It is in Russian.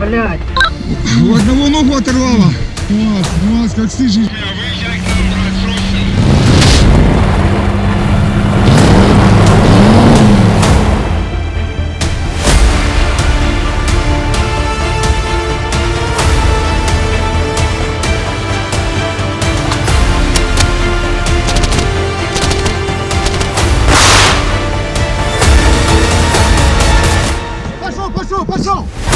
блядь. У одного ногу оторвало. Класс, класс, как стыжишь. пошел, пошел!